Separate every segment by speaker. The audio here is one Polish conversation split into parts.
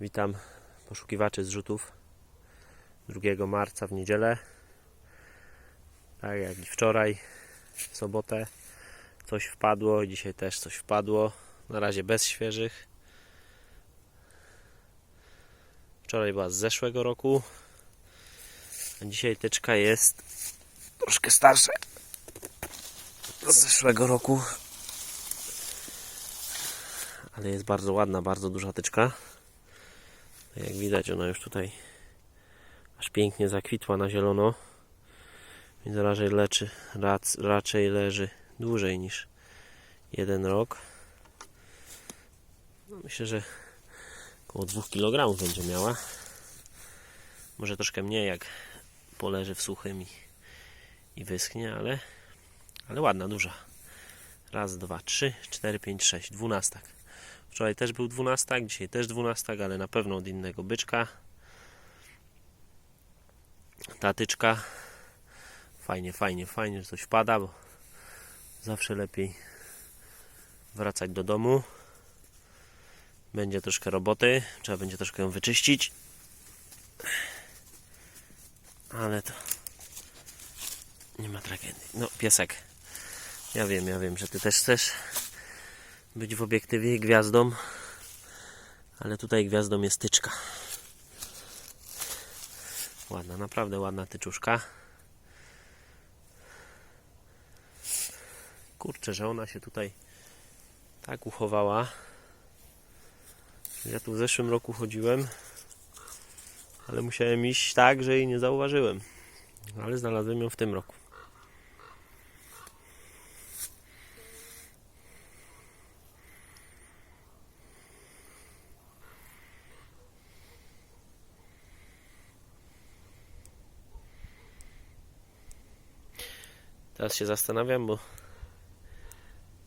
Speaker 1: Witam poszukiwaczy zrzutów 2 marca w niedzielę. Tak jak i wczoraj, w sobotę coś wpadło dzisiaj też coś wpadło. Na razie bez świeżych. Wczoraj była z zeszłego roku, a dzisiaj tyczka jest troszkę starsza. Z zeszłego roku. Ale jest bardzo ładna, bardzo duża tyczka. Jak widać, ona już tutaj aż pięknie zakwitła na zielono. Więc raczej, leczy, rac, raczej leży dłużej niż jeden rok. No myślę, że około 2 kg będzie miała. Może troszkę mniej, jak poleży w suchym i, i wyschnie, ale, ale ładna, duża. Raz, dwa, trzy, cztery, pięć, sześć. Dwunastak. Wczoraj też był dwunastak, dzisiaj też dwunastak, ale na pewno od innego byczka. Ta tyczka. Fajnie, fajnie, fajnie, że coś wpada, bo zawsze lepiej wracać do domu. Będzie troszkę roboty, trzeba będzie troszkę ją wyczyścić. Ale to nie ma tragedii. No, piesek. Ja wiem, ja wiem, że ty też chcesz być w obiektywie gwiazdą, ale tutaj gwiazdą jest tyczka. Ładna, naprawdę ładna tyczuszka. Kurczę, że ona się tutaj tak uchowała. Ja tu w zeszłym roku chodziłem, ale musiałem iść tak, że jej nie zauważyłem. Ale znalazłem ją w tym roku. Teraz się zastanawiam, bo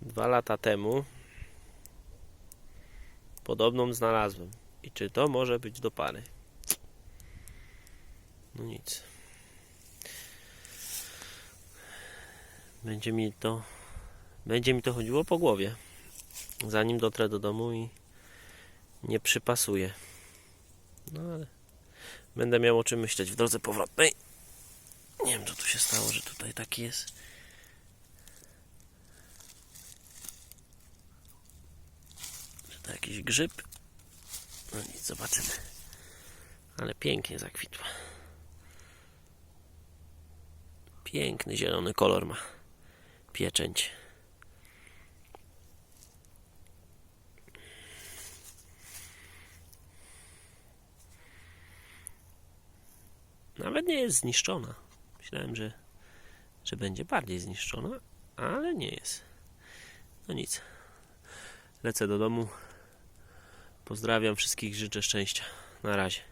Speaker 1: dwa lata temu podobną znalazłem. I czy to może być do pary? No nic. Będzie mi to będzie mi to chodziło po głowie. Zanim dotrę do domu i nie przypasuję. No ale będę miał o czym myśleć w drodze powrotnej. Nie wiem, co tu się stało, że tutaj taki jest. Czy to jakiś grzyb? No nic, zobaczymy. Ale pięknie zakwitła. Piękny zielony kolor ma pieczęć. Nawet nie jest zniszczona. Myślałem, że, że będzie bardziej zniszczona, ale nie jest. No nic. Lecę do domu. Pozdrawiam wszystkich, życzę szczęścia. Na razie.